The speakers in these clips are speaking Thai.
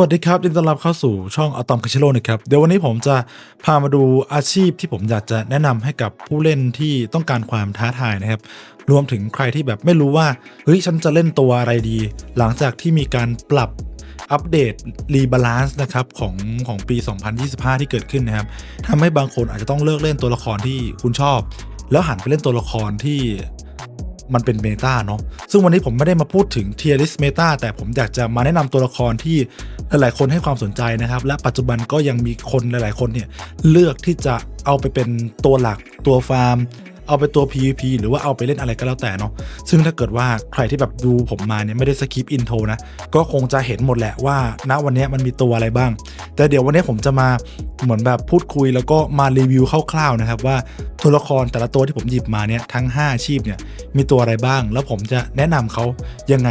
วัสดีครับยินดีต้อนรับเข้าสู่ช่องอะตอมคาชิโร่นะครับ เดี๋ยววันนี้ผมจะพามาดูอาชีพที่ผมอยากจะแนะนำให้กับผู้เล่นที่ต้องการความท้าทายนะครับ รวมถึงใครที่แบบไม่รู้ว่า เฮ้ย ฉันจะเล่นตัวอะไรดี หลังจากที่มีการปรับอัปเดตรีบาลานซ์นะครับของของปี 2025 ที่เกิดขึ้นนะครับทำให้บางคนอาจจะต้องเลิกเล่นตัวละครที่คุณชอบ แล้วหันไปเล่นตัวละครที่ มันเป็นเมตาเนาะซึ่งวันนี้ผมไม่ได้มาพูดถึงเทียริสเมตาแต่ผมอยากจะมาแนะนำตัวละครที่หลายๆ คนให้ความสนใจนะครับ และปัจจุบันก็ยังมีคนหลาย ๆ คนเนี่ยเลือกที่จะเอาไปเป็นตัวหลักตัวฟาร์ม เอาไปตัว PVP หรือว่าเอาไปเล่นอะไรก็แล้วแต่เนาะซึ่งถ้าเกิดว่าใครที่แบบดูผมมาเนี่ยไม่ได้สคิปอินโทรนะ ก็คงจะเห็นหมดแหละว่าณวันนี้มันมีตัวอะไรบ้าง แต่เดี๋ยววันนี้ผมจะมาเหมือนแบบพูดคุยแล้วก็มารีวิวคร่าวๆนะครับว่าตัวละครแต่ละตัวที่ผมหยิบมาเนี่ยทั้ง 5 อาชีพเนี่ยมีตัวอะไรบ้าง แล้วผมจะแนะนำเขายังไง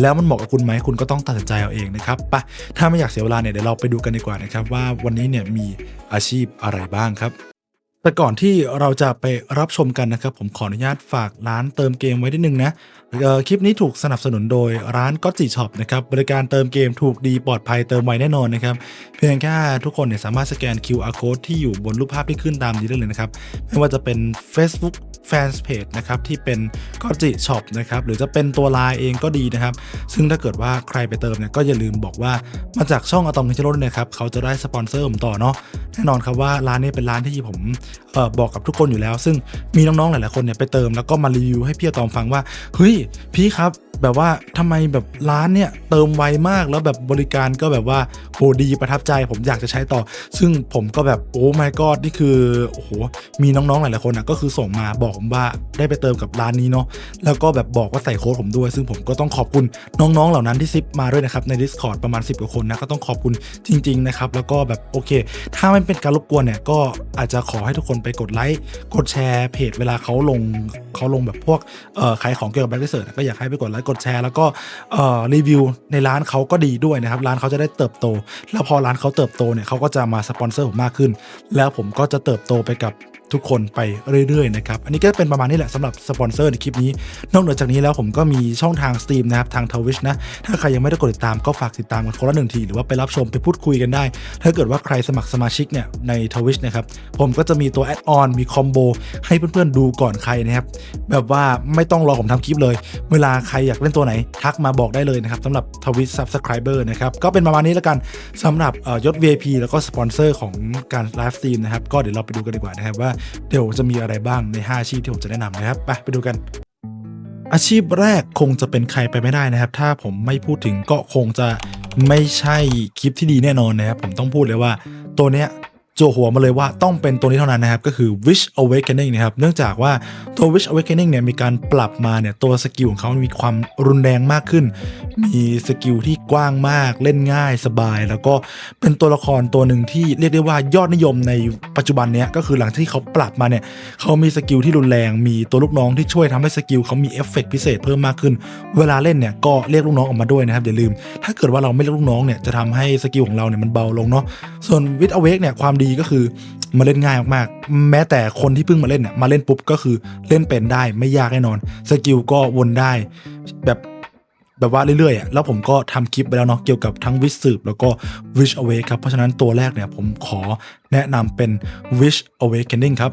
แล้วมันเหมาะกับคุณไหมคุณก็ต้องตัดสินใจเอาเองนะครับไปถ้าไม่อยากเสียเวลาเนี่ยเดี๋ยวเราไปดูกันดีกว่านะครับว่าวันนี้เนี่ยมีอาชีพอะไรบ้างครับ แต่ก่อนที่เราจะไปรับชมกันนะครับ ผมขออนุญาตฝากร้านเติมเกมไว้นิดนึงนะคลิปนี้ถูกสนับสนุนโดยร้านก็จีช็อปนะครับบริการเติมเกมถูกดีปลอดภัยเติมไวแน่นอนนะครับเพียงแค่ทุกคนเนี่ยสามารถสแกน QR code ที่อยู่บนรูปภาพที่ขึ้นตามนี้ได้เลยนะครับไม่ว่าจะเป็น Facebook แฟนเพจนะครับที่เป็นก็จิช็อปนะครับหรือจะเป็นตัวไลน์เองก็ดีนะครับ ซึ่งถ้าเกิดว่าใครไปเติมเนี่ยก็อย่าลืมบอกว่ามาจากช่องอะตอมคิชโร่นะครับเขาจะได้สปอนเซอร์ผมต่อเนาะแน่นอนครับว่าร้านนี้เป็นร้านที่ผมออบอกกับทุกคนอยู่แล้ว ซึ่งมีน้องๆหลายๆคนเนี่ยไปเติมแล้วก็มารีวิวให้พี่อะตอมฟังว่าเฮ้ยพี่ครับ แบบว่าทำไมแบบร้านเนี่ยเติมไวมากแล้วแบบบริการก็แบบว่าโหดีประทับใจผมอยากจะใช้ต่อ ซึ่งผมก็แบบโอ้ my god นี่คือโอ้โหมีน้องๆหลายๆคนอะก็คือส่งมาบอกผมว่าได้ไปเติมกับร้านนี้เนาะแล้วก็แบบบอกว่าใส่โค้ดผมด้วย ซึ่งผมก็ต้องขอบคุณน้องๆเหล่านั้นที่ซิปมาด้วยนะครับใน Discord ประมาณ 10กว่าคนนะก็ต้องขอบคุณจริง ๆ นะครับ แล้วก็แบบโอเค ถ้าไม่เป็นการรบกวนเนี่ยก็อาจจะขอให้ทุกคนไปกดไลค์กดแชร์เพจ เวลาเขาลงเขาลงแบบพวกเอ่อขายของเกี่ยวกับแบล็คเซิร์ก็อยากให้ไปกดไลค์กดแชร์ แล้วก็รีวิวในร้านเขาก็ดีด้วยนะครับ ร้านเขาจะได้เติบโต แล้วพอร้านเขาเติบโตเนี่ยเขาก็จะมาสปอนเซอร์ผมมากขึ้น แล้วผมก็จะเติบโตไปกับทุกคนไปเรื่อยๆนะครับ อันนี้ก็เป็นประมาณนี้แหละสำหรับสปอนเซอร์ในคลิปนี้ นอกเหนือจากนี้แล้วผมก็มีช่องทางสตรีมนะครับ ทางทวิชนะ ถ้าใครยังไม่ได้กดติดตามก็ฝากติดตามกันคนละหนึ่งที หรือว่าไปรับชมไปพูดคุยกันได้ ถ้าเกิดว่าใครสมัครสมาชิกเนี่ยในทวิชนะครับ ผมก็จะมีตัวแอดออนมีคอมโบให้เพื่อนๆดูก่อนใครนะครับ แบบว่าไม่ต้องรอผมทำคลิปเลย เวลาใครอยากเล่นตัวไหน ทักมาบอกได้เลยนะครับสำหรับทวิชซับสไครเบอร์นะครับ ก็เป็นประมาณนี้แล้วกันสำหรับเอ่อยศ VIP แล้วก็สปอนเซอร์ของการไลฟ์สตรีมนะครับ ก็เดี๋ยวเราไปดูกันดีกว่านะครับว่าเดี๋ยวจะมีอะไรบ้างใน 5 อาชีพที่ผมจะแนะนำนะครับ ไปไปดูกันอาชีพแรกคงจะเป็นใครไปไม่ได้นะครับ ถ้าผมไม่พูดถึงก็คงจะไม่ใช่คลิปที่ดีแน่นอนนะครับ ผมต้องพูดเลยว่าตัวเนี้ย จหัวมาเลยว่าต้องเป็นตัวนี้เท่านั้นนะครับ ก็คือ Wish Awakening นะครับ เนื่องจากว่าตัว Wish Awakening เนี่ยมีการปรับมาเนี่ยตัวสกิลของเขามีความรุนแรงมากขึ้น มีสกิลที่กว้างมากเล่นง่ายสบาย แล้วก็เป็นตัวละครตัวหนึ่งที่เรียกได้ว่ายอดนิยมในปัจจุบันเนี้ยก็คือหลังที่เขาปรับมาเนี่ยเขามีสกิลที่รุนแรง มีตัวลูกน้องที่ช่วยทำให้สกิลเขามีเอฟเฟกต์พิเศษเพิ่มมากขึ้น เวลาเล่นเนี่ยก็เรียกลูกน้องออกมาด้วยนะครับอย่าลืม ถ้าเกิดว่าเราไม่เรียกลูกน้องเนี่ยจะทำให้สกิลของเราเนี่ยมันเบาลงเนาะส่วนวิดอเวกเนี่ยความดก็คือมาเล่นง่ายมากๆ แม้แต่คนที่เพิ่งมาเล่นเนี่ยมาเล่นปุ๊บก็คือเล่นเป็นได้ไม่ยากแน่นอนสกิลก็วนได้แบบแบบว่าเรื่อยๆอะแล้วผมก็ทำคลิปไปแล้วเนาะเกี่ยวกับทั้งวิสืบแล้วก็ Wish Awake ครับ เพราะฉะนั้นตัวแรกเนี่ยผมขอแนะนำเป็น Wish Awakening ครับ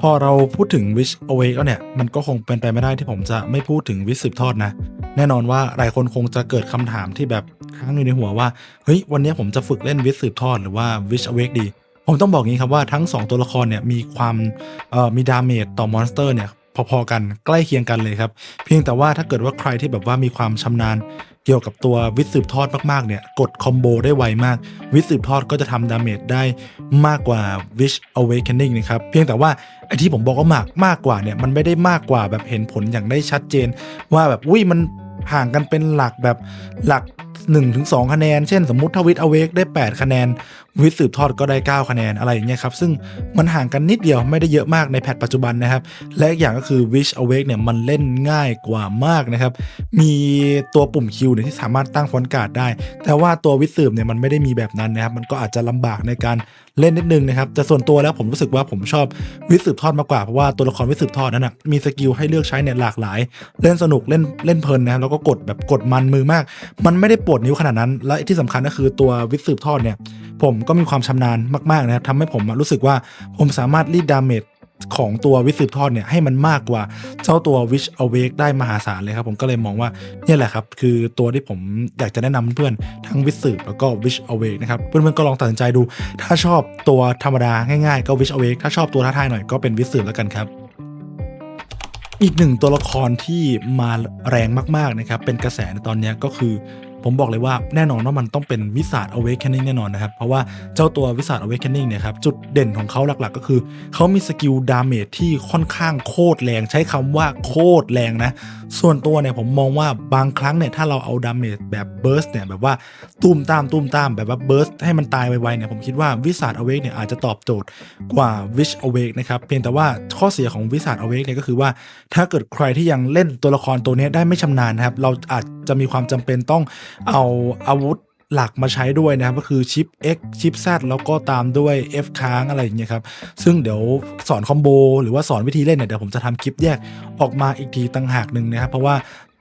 พอเราพูดถึง Wish Awake แล้วเนี่ย มันก็คงเป็นไปไม่ได้ที่ผมจะไม่พูดถึงวิสืบทอดนะ แน่นอนว่าหลายคนคงจะเกิดคำถามที่แบบค้างอยู่ในหัวว่า เฮ้ย วันนี้ผมจะฝึกเล่นวิสืบทอดหรือว่าวิชเวกดี ผมต้องบอกงี้ครับว่าทั้ง 2 ตัวละครเนี่ยมีความเอ่อมีดาเมจต่อมอนสเตอร์เนี่ย พอๆกันใกล้เคียงกันเลยครับ เพียงแต่ว่าถ้าเกิดว่าใครที่แบบว่ามีความชำนาญเกี่ยวกับตัววิสืบทอดมากๆเนี่ยกดคอมโบได้ไวมาก วิสืบทอดก็จะทำดาเมจได้มากกว่า Wish Awakening นะครับเพียงแต่ว่าไอที่ผมบอกว่ามากมากกว่าเนี่ยมันไม่ได้มากกว่าแบบเห็นผลอย่างได้ชัดเจน ว่าแบบอุ้ยมันห่างกันเป็นหลักแบบหลัก 1-2 คะแนน เช่นสมมุติถ้าวิ h อเวกได้ 8 คะแนน วิทสืบทอดก็ได้ 9 คะแนนอะไรอย่างเงี้ยครับ ซึ่งมันห่างกันนิดเดียวไม่ได้เยอะมากในแพทปัจจุบันนะครับ และอีกอย่างก็คือ Wish Awake เนี่ยมันเล่นง่ายกว่ามากนะครับ มีตัวปุ่มคิวเนี่ยที่สามารถตั้งฟอนต์การ์ดได้ แต่ว่าตัววิสืบเนี่ยมันไม่ได้มีแบบนั้นนะครับ มันก็อาจจะลำบากในการเล่นนิดนึงนะครับแต่ส่วนตัวแล้วผมรู้สึกว่าผมชอบวิสืบทอดมากกว่าเพราะว่าตัวละครวิสืบทอดนั้นนะมีสกิลให้เลือกใช้เนี่ยหลากหลาย เล่นสนุกเล่นเล่นเพลินนะครับแล้วก็กดแบบกดมันมือมาก มันไม่ได้ปวดนิ้วขนาดนั้น และที่สำคัญก็คือตัววิสืบทอดเนี่ย ผมก็มีความชำนาญมากๆนะครับทำให้ผมรู้สึกว่าผมสามารถรีดดาเมจของตัววิสืบทอดเนี่ยให้มันมากกว่าเจ้าตัว Wish Awake ได้มหาศาลเลยครับ ผมก็เลยมองว่าเนี่ยแหละครับ คือตัวที่ผมอยากจะแนะนำเพื่อนทั้งวิสืบแล้วก็ Wish Awake นะครับ เพื่อนๆก็ลองตัดสินใจดู ถ้าชอบตัวธรรมดาง่ายๆ ก็ Wish Awake ถ้าชอบตัวท้าทายหน่อยก็เป็นวิสืบแล้วกันครับอีกหนึ่งตัวละครที่มาแรงมากๆนะครับเป็นกระแสในตอนนี้ก็คือ ผมบอกเลยว่าแน่นอนว่ามันต้องเป็นวิสาด awakening แน่นอนนะครับ เพราะว่าเจ้าตัววิสาด awakening เนี่ยครับ จุดเด่นของเขาหลักๆ ก็คือ เขามีสกิลดาเมจที่ค่อนข้างโคตรแรง ใช้คำว่าโคตรแรงนะ ส่วนตัวเนี่ยผมมองว่าบางครั้งเนี่ย ถ้าเราเอาดาเมจแบบเบิร์สเนี่ย แบบว่าตุ้มตามตุ้มตามแบบว่าเบิร์สให้มันตายไวๆเนี่ยผมคิดว่าวิสาด awake เนี่ยอาจจะตอบโจทย์กว่า wish awake นะครับเพียงแต่ว่าข้อเสียของวิสาด awake เนี่ยก็คือว่า ถ้าเกิดใครที่ยังเล่นตัวละครตัวนี้ได้ไม่ชำนาญนะครับเราอาจจะมีความจำเป็นต้องเอาอาวุธหลักมาใช้ด้วยนะครับก็คือชิป X ชิป Z แล้วก็ตามด้วย F ค้างอะไรอย่างเงี้ยครับ ซึ่งเดี๋ยวสอนคอมโบหรือว่าสอนวิธีเล่นเนี่ยเดี๋ยวผมจะทำคลิปแยกออกมาอีกทีตั้งหากหนึ่งนะครับ เพราะว่า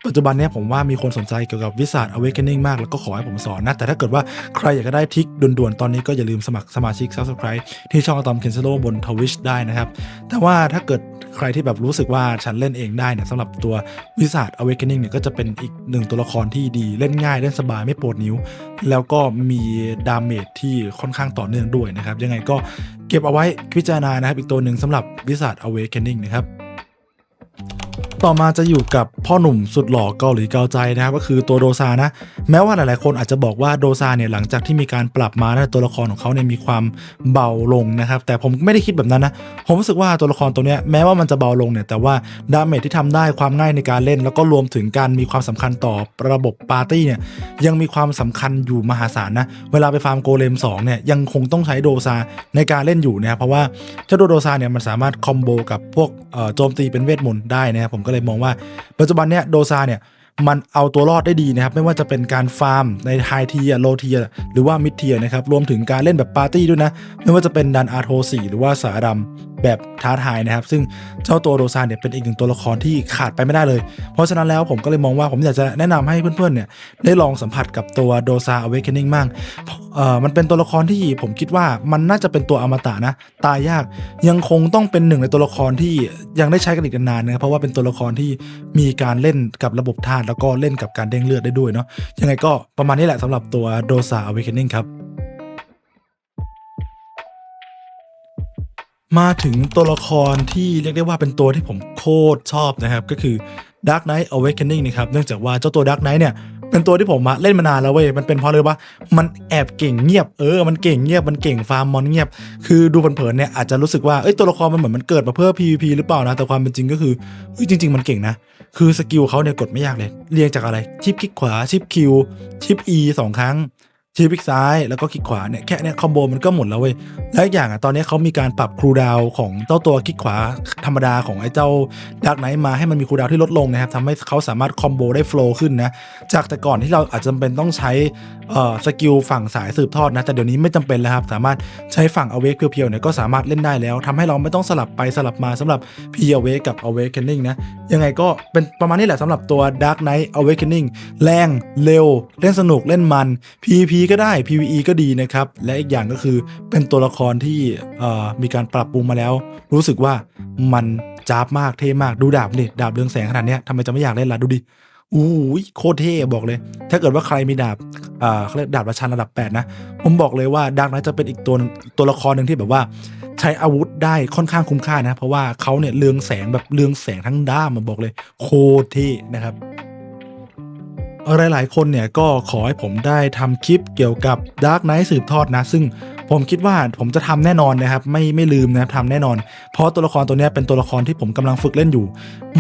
ปัจจุบันนี้ผมว่ามีคนสนใจเกี่ยวกับวิสาด awakening มาก แล้วก็ขอให้ผมสอนนะ แต่ถ้าเกิดว่าใครอยากจะได้ทิกด่วนๆ ตอนนี้ก็อย่าลืมสมัครสมาชิก subscribe ที่ช่องอะตอมเคนเซโลบนทวิชได้นะครับ แต่ว่าถ้าเกิด ใครที่แบบรู้สึกว่าฉันเล่นเองได้เนี่ยสำหรับตัววิสาด awakening เนี่ยก็จะเป็นอีกหนึ่งตัวละครที่ดีเล่นง่ายเล่นสบายไม่ปวดนิ้ว แล้วก็มีดาเมจที่ค่อนข้างต่อเนื่องด้วยนะครับ ยังไงก็เก็บเอาไว้พิจารณานะครับ อีกตัวหนึ่งสำหรับวิสาด awakening นะครับ ต่อมาจะอยู่กับพ่อหนุ่มสุดหล่อเกาหลีเกาใจนะครับก็คือตัวโดซานะ แม้ว่าหลายๆคนอาจจะบอกว่าโดซาเนี่ยหลังจากที่มีการปรับมาแล้วตัวละครของเขาเนี่ยมีความเบาลงนะครับ แต่ผมไม่ได้คิดแบบนั้นนะ ผมรู้สึกว่าตัวละครตัวเนี้ยแม้ว่ามันจะเบาลงเนี่ยแต่ว่าดาเมจที่ทำได้ความง่ายในการเล่น แล้วก็รวมถึงการมีความสำคัญต่อระบบปาร์ตี้เนี่ยยังมีความสำคัญอยู่มหาศาลนะเวลาไปฟาร์มโกเลม2เนี่ยยังคงต้องใช้โดซาในการเล่นอยู่นะครับเพราะว่าเจ้าโดซาเนี่ยมันสามารถคอมโบกับพวกโจมตีเป็นเวทมนต์ได้นะครับผมก็เลยมองว่า ปัจจุบันเนี้ยโดซาเนี่ยมันเอาตัวรอดได้ดีนะครับ ไม่ว่าจะเป็นการฟาร์มในไฮเทียโลเทียหรือว่ามิดเทียนะครับ รวมถึงการเล่นแบบปาร์ตี้ด้วยนะ ไม่ว่าจะเป็นดันอาร์โทสีหรือว่าสารัม แบบท้าทายนะครับ ซึ่งเจ้าตัวโดซาเนี่ยเป็นอีกหนึ่งตัวละครที่ขาดไปไม่ได้เลย เพราะฉะนั้นแล้วผมก็เลยมองว่าผมอยากจะแนะนำให้เพื่อนๆเนี่ยได้ลองสัมผัสกับตัวโดซาอเวกเ n นิ่งมั่งเอ่อมันเป็นตัวละครที่ผมคิดว่ามันน่าจะเป็นตัวอมตะนะ ตายยากยังคงต้องเป็นหนึ่งในตัวละครที่ยังได้ใช้กันอีกนานนะเพราะว่าเป็นตัวละครที่มีการเล่นกับระบบธาตุแล้วก็เล่นกับการเด้งเลือดได้ด้วยเนาะยังไงก็ประมาณนี้แหละสำหรับตัวโดซาอเวกเ n นิ่งครับ มาถึงตัวละครที่เรียกได้ว่าเป็นตัวที่ผมโคตรชอบนะครับ ก็คือ Dark Knight Awakening นะครับ เนื่องจากว่าเจ้าตัว Dark Knight เนี่ย เป็นตัวที่ผมมาเล่นมานานแล้วเว้ย มันเป็นเพราะเลยว่ามันแอบเก่งเงียบ เออ มันเก่งเงียบ มันเก่งฟาร์มมอนเงียบ คือดูเผินๆเนี่ยอาจจะรู้สึกว่า เอ้ยตัวละครมันเหมือนมันเกิดมาเพื่อ PVP หรือเปล่านะ แต่ความเป็นจริงก็คือเฮ้ยจริง ๆ มันเก่งนะ คือสกิลเขาเนี่ยกดไม่ยากเลย เรียงจากอะไร ชิปคลิกขวา ชิปคิว ชิป E สองครั้ง ชิปคลิกซ้ายแล้วก็คลิกขวาเนี่ยแค่เนี่ยคอมโบมันก็หมดแล้วเว้ยและอีกอย่างอะตอนนี้เขามีการปรับครูดาวของเจ้าตัวคลิกขวาธรรมดาของไอ้เจ้าดักไนท์มาให้มันมีครูดาวที่ลดลงนะครับทำให้เขาสามารถคอมโบได้โฟล์ขึ้นนะจากแต่ก่อนที่เราอาจจะจำเป็นต้องใช้เอ่อสกิลฝั่งสายสืบทอดนะแต่เดี๋ยวนี้ไม่จำเป็นแล้วครับสามารถใช้ฝั่ง Awake เพียวๆเนี่ยก็สามารถเล่นได้แล้วทำให้เราไม่ต้องสลับไปสลับมาสำหรับ P Awake กับ Awakening นะยังไงก็เป็นประมาณนี้แหละสำหรับตัว Dark Knight Awakening แรงเร็ว เล่นสนุกเล่นมัน PVP ก็ได้ PVE ก็ดีนะครับ และอีกอย่างก็คือเป็นตัวละครที่มีการปรับปรุงมาแล้ว รู้สึกว่ามันจ้าบมากเท่มากดูดาบนี่ดาบเรืองแสงขนาดเนี้ยทำไมจะไม่อยากเล่นล่ะดูดิอู้ยโคตรเท่บอกเลย ถ้าเกิดว่าใครมีดาบอ่าเขาเรียกดาบราชันระดับ 8 นะ ผมบอกเลยว่าดักนั้นจะเป็นอีกตัวตัวละครหนึ่งที่แบบว่า ใช้อาวุธได้ค่อนข้างคุ้มค่านะ เพราะว่าเขาเนี่ยเรืองแสงแบบเรืองแสงทั้งด้ามมาบอกเลย โคตรเท่นะครับ หลาย ๆ คนเนี่ยก็ขอให้ผมได้ทำคลิปเกี่ยวกับ Dark Knight สืบทอดนะ ซึ่ง ผมคิดว่าผมจะทำแน่นอนนะครับ ไม่ไม่ลืมนะครับทำแน่นอน เพราะตัวละครตัวนี้เป็นตัวละครที่ผมกำลังฝึกเล่นอยู่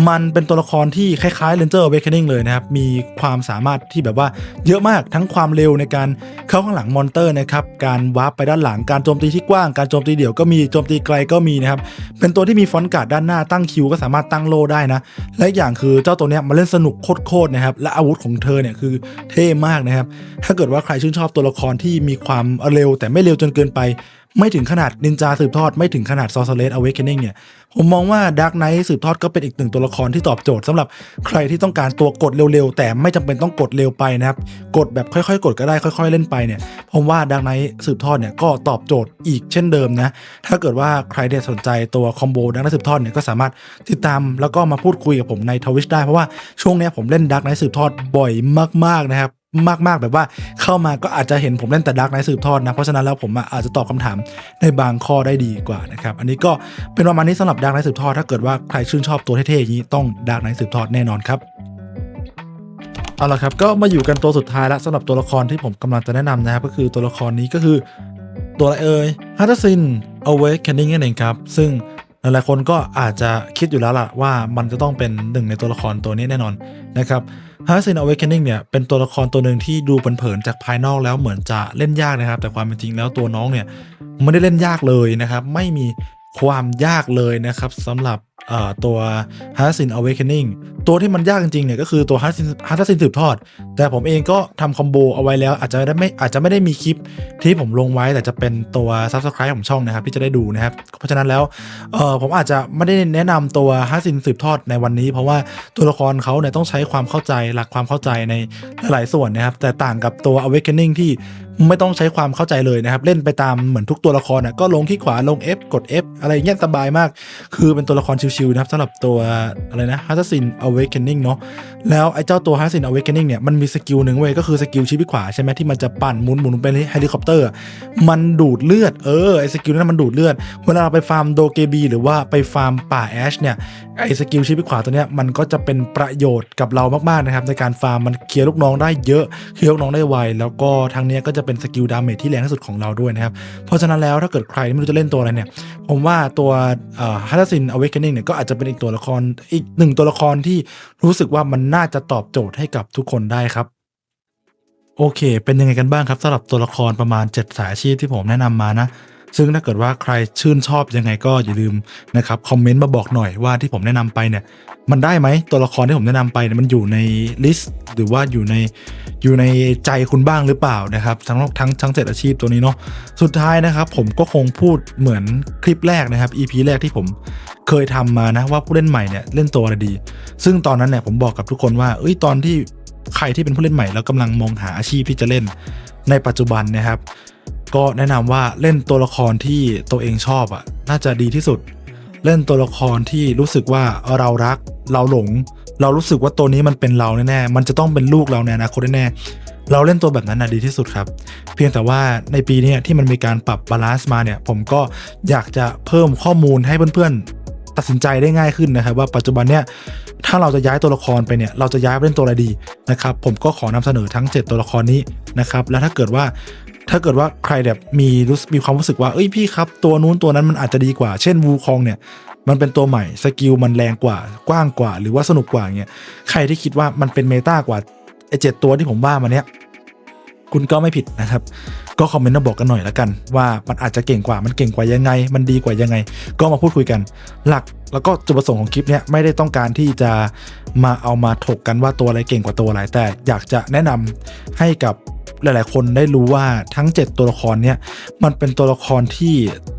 มันเป็นตัวละครที่คล้ายๆ Ranger Awakening เลยนะครับ มีความสามารถที่แบบว่าเยอะมากทั้งความเร็วในการเข้าข้างหลังมอนเตอร์นะครับ การวาร์ปไปด้านหลัง การโจมตีที่กว้าง การโจมตีเดี่ยวก็มี โจมตีไกลก็มีนะครับ เป็นตัวที่มีฟอนต์การ์ดด้านหน้าตั้งคิวก็สามารถตั้งโลได้นะ และอย่างคือเจ้าตัวนี้มันเล่นสนุกโคตรๆนะครับ และอาวุธของเธอเนี่ยคือเท่มากนะครับ ถ้าเกิดว่าใครชื่นชอบตัวละครที่มีความเร็วแต่ไม่เร็วจนเกินไป ไม่ถึงขนาดนินจาสืบทอดไม่ถึงขนาดซอ r เลสอเวกเ n น n เนี่ย ผมมองว่าดาร์กไนท์สืบทอดก็เป็นอีกหนึ่งตัวละครที่ตอบโจทย์สำหรับใครที่ต้องการตัวกดเร็วๆ แต่ไม่จำเป็นต้องกดเร็วไปนะครับ กดแบบค่อยๆ กดก็ได้ค่อยๆ เล่นไปเนี่ย ผมว่าดาร์กไนท์สืบทอดเนี่ยก็ตอบโจทย์อีกเช่นเดิมนะ ถ้าเกิดว่าใครเนี่ยสนใจตัวคอมโบดาร์กไนท์สืบทอดเนี่ยก็สามารถติดตามแล้วก็มาพูดคุยกับผมในทวิชได้เพราะว่าช่วงนี้ผมเล่นดาร์กไนท์สืบทอดบ่อยมากๆนะครับ มากๆ แบบว่าเข้ามาก็อาจจะเห็นผมเล่นแต่ดักในสืบทอดนะ เพราะฉะนั้นแล้วผมอาจจะตอบคำถามในบางข้อได้ดีกว่านะครับ อันนี้ก็เป็นประมาณนี้สำหรับดักในสืบทอด ถ้าเกิดว่าใครชื่นชอบตัวเท่ๆอย่างนี้ต้องดักในสืบทอดแน่นอนครับเอาละครับก็มาอยู่กันตัวสุดท้ายแล้วสำหรับตัวละครที่ผมกำลังจะแนะนำนะครับก็คือตัวละครนี้ก็คือตัวอะไรเอ่ยฮัตเตอร์ซินเอาไว้แคนนิงนั่นเองครับ ซึ่ง หลายๆคนก็อาจจะคิดอยู่แล้วล่ะว่ามันจะต้องเป็นหนึ่งในตัวละครตัวนี้แน่นอนนะครับฮาร์ซินอเวกเ n น n เนี่ยเป็นตัวละครตัวหนึ่งที่ดูเผินๆจากภายนอกแล้วเหมือนจะเล่นยากนะครับ แต่ความเป็นจริงแล้วตัวน้องเนี่ยไม่ได้เล่นยากเลยนะครับ ไม่มี ความยากเลยนะครับสำหรับตัว h a r s i n Awakening ตัวที่มันยากจริงๆเนี่ยก็คือตัว h a r s i n h a r s i n สืบทอด แต่ผมเองก็ทำคอมโบเอาไว้แล้ว อาจจะได้ไม่อาจจะไม่ได้มีคลิปที่ผมลงไว้ แต่จะเป็นตัว Subscribe ของช่องนะครับ ที่จะได้ดูนะครับ เพราะฉะนั้นแล้วผมอาจจะไม่ได้แนะนำตัว h a r s i n สืบทอดในวันนี้ เพราะว่าตัวละครเขาเนี่ยต้องใช้ความเข้าใจหลักความเข้าใจในหลายส่วนนะครับ แต่ต่างกับตัว Awakening ที่ ไม่ต้องใช้ความเข้าใจเลยนะครับ เล่นไปตามเหมือนทุกตัวละครอะก็ลงที่ขวาลง F กด F อะไรเงี้ยสบายมาก คือเป็นตัวละครชิวๆนะครับสำหรับตัวอะไรนะ h a s s i n Awakening เนาะแล้วไอ้เจ้าตัว h a s s i n Awakening เนี่ยมันมีสกิลหนึ่งเว้ยก็คือสกิลชี้ขวาใช่ไหมที่มันจะปั่นหมุนหมุนเป็นเฮลิคอปเตอร์มันดูดเลือดเออไอ้สกิลนั้นมันดูดเลือดเวลาเราไปฟาร์มโดเกบีหรือว่าไปฟาร์มป่าแอชเนี่ยไอ้สกิลชี้ขวาตัวเนี้ยมันก็จะเป็นประโยชน์กับเรามากๆนะครับในการฟาร์มมันเคลียร์ลูกน้องได้เยอะเคลียร์ลูกน้องได้ไวแล้วก็ทางนี้ก็จะเป็นสกิลดาเมจที่แรงที่สุดของเราด้วยนะครับ เพราะฉะนั้นแล้วถ้าเกิดใครไม่รู้จะเล่นตัวอะไรเนี่ย ผมว่าตัวฮัตซินอเวกเ n น n เนี่ยก็อาจจะเป็นอีกตัวละครอีกหนึ่งตัวละครที่รู้สึกว่ามันน่าจะตอบโจทย์ให้กับทุกคนได้ครับโอเค เป็นยังไงกันบ้างครับสำหรับตัวละครประมาณ 7 สายอาชีพที่ผมแนะนำมานะ ซึ่งถ้าเกิดว่าใครชื่นชอบยังไงก็อย่าลืมนะครับคอมเมนต์มาบอกหน่อยว่าที่ผมแนะนำไปเนี่ยมันได้ไหมตัวละครที่ผมแนะนำไปเนี่ยมันอยู่ในลิสต์หรือว่าอยู่ในอยู่ในใจคุณบ้างหรือเปล่านะครับ ทั้งทั้งทั้งเจ็ดอาชีพตัวนี้เนาะสุดท้ายนะครับ ผมก็คงพูดเหมือนคลิปแรกนะครับ EP แรกที่ผมเคยทำมานะว่าผู้เล่นใหม่เนี่ยเล่นตัวอะไรดี ซึ่งตอนนั้นเนี่ยผมบอกกับทุกคนว่าเอ้ยตอนที่ใครที่เป็นผู้เล่นใหม่แล้วกำลังมองหาอาชีพที่จะเล่นในปัจจุบันนะครับ ก็แนะนำว่าเล่นตัวละครที่ตัวเองชอบอะน่าจะดีที่สุด เล่นตัวละครที่รู้สึกว่าเรารักเราหลง เรารู้สึกว่าตัวนี้มันเป็นเราแน่ๆมันจะต้องเป็นลูกเราในอนาคตแน่ๆเราเล่นตัวแบบนั้นนะดีที่สุดครับ เพียงแต่ว่าในปีนี้ที่มันมีการปรับบาลานซ์มาเนี่ย ผมก็อยากจะเพิ่มข้อมูลให้เพื่อนๆ ตัดสินใจได้ง่ายขึ้นนะครับ ว่าปัจจุบันเนี่ยถ้าเราจะย้ายตัวละครไปเนี่ย เราจะย้ายไปเล่นตัวอะไรดีนะครับ ผมก็ขอนำเสนอทั้ง 7 ตัวละครนี้นะครับ แล้วถ้าเกิดว่า ถ้าเกิดว่าใครแบบมีรู้มีความรู้สึกว่าเอ้ยพี่ครับ ตัวนู้นตัวนั้นมันอาจจะดีกว่า เช่นวูคองเนี่ยมันเป็นตัวใหม่สกิลมันแรงกว่ากว้างกว่า หรือว่าสนุกกว่าเงี้ยใครที่คิดว่ามันเป็นเมตากว่าไอเจ็ดตัวที่ผมว่ามาเนี้ยคุณก็ไม่ผิดนะครับ ก็คอมเมนต์มาบอกกันหน่อยละกัน ว่ามันอาจจะเก่งกว่ามันเก่งกว่ายังไง มันดีกว่ายังไง ก็มาพูดคุยกัน หลักแล้วก็จุดประสงค์ของคลิปเนี้ยไม่ได้ต้องการที่จะมาเอามาถกกันว่าตัวอะไรเก่งกว่าตัวอะไรแต่อยากจะแนะนำให้กับ หลาย ๆ คนได้รู้ว่าทั้ง 7 ตัวละครเนี่ยมันเป็นตัวละครที่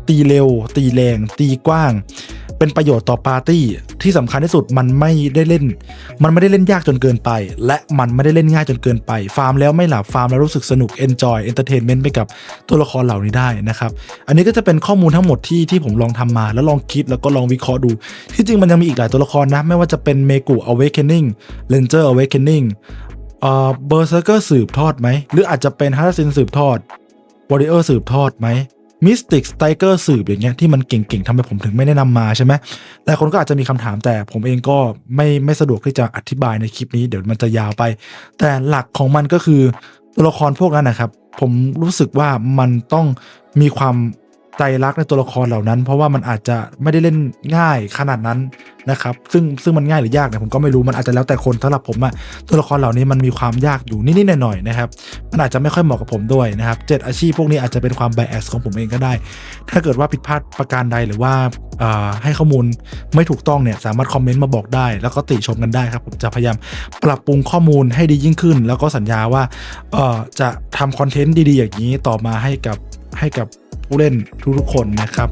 ตีเร็ว ตีแรง ตีกว้าง เป็นประโยชน์ต่อปาร์ตี้ที่สำคัญที่สุดมันไม่ได้เล่น มันไม่ได้เล่นยากจนเกินไป และมันไม่ได้เล่นง่ายจนเกินไป ฟาร์มแล้วไม่หลับฟาร์มแล้วรู้สึกสนุกเอนจอยเอนเตอร์เทนเมนต์ไปกับตัวละครเหล่านี้ได้นะครับอันนี้ก็จะเป็นข้อมูลทั้งหมดที่ที่ผมลองทำมา แล้วลองคิดแล้วก็ลองวิเคราะห์ดู ที่จริงมันยังมีอีกหลายตัวละครนะไม่ว่าจะเป็นเมกุอเวกเคนนิ่งเลนเจอร์อเวกเคนนิ่ง เอ่อเบอร์เซอร์เกอร์สืบทอดไหม หรืออาจจะเป็นฮัตซินสืบทอดวอริเออร์สืบทอดไหมมิสติกสไตเกอร์สืบอย่างเงี้ยที่มันเก่งๆทำไมผมถึงไม่แนะนำมาใช่ไหมแต่คนก็อาจจะมีคำถามแต่ผมเองก็ไม่ไม่สะดวกที่จะอธิบายในคลิปนี้เดี๋ยวมันจะยาวไป แต่หลักของมันก็คือตัวละครพวกนั้นนะครับ ผมรู้สึกว่ามันต้องมีความ ใจรักในตัวละครเหล่านั้น เพราะว่ามันอาจจะไม่ได้เล่นง่ายขนาดนั้นนะครับ ซึ่งซึ่งมันง่ายหรือยากเนี่ยผมก็ไม่รู้มันอาจจะแล้วแต่คนสำหรับผมอะตัวละครเหล่านี้มันมีความยากอยู่นิดๆหน่อยๆนะครับมันอาจจะไม่ค่อยเหมาะกับผมด้วยนะครับเจ็ดอาชีพพวกนี้อาจจะเป็นความไบแอสของผมเองก็ได้ ถ้าเกิดว่าผิดพลาดประการใดหรือว่าให้ข้อมูลไม่ถูกต้องเนี่ยสามารถคอมเมนต์มาบอกได้ แล้วก็ติชมกันได้ครับผมจะพยายามปรับปรุงข้อมูลให้ดียิ่งขึ้น แล้วก็สัญญาว่าจะทำคอนเทนต์ดีๆอย่างนี้ต่อมาให้กับให้กับ ผู้เล่นทุกๆคนนะครับ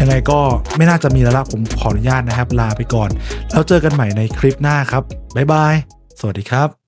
ยังไงก็ไม่น่าจะมีแล้วละผมขออนุญาตนะครับ ลาไปก่อน แล้วเจอกันใหม่ในคลิปหน้าครับบ๊ายบายสวัสดีครับ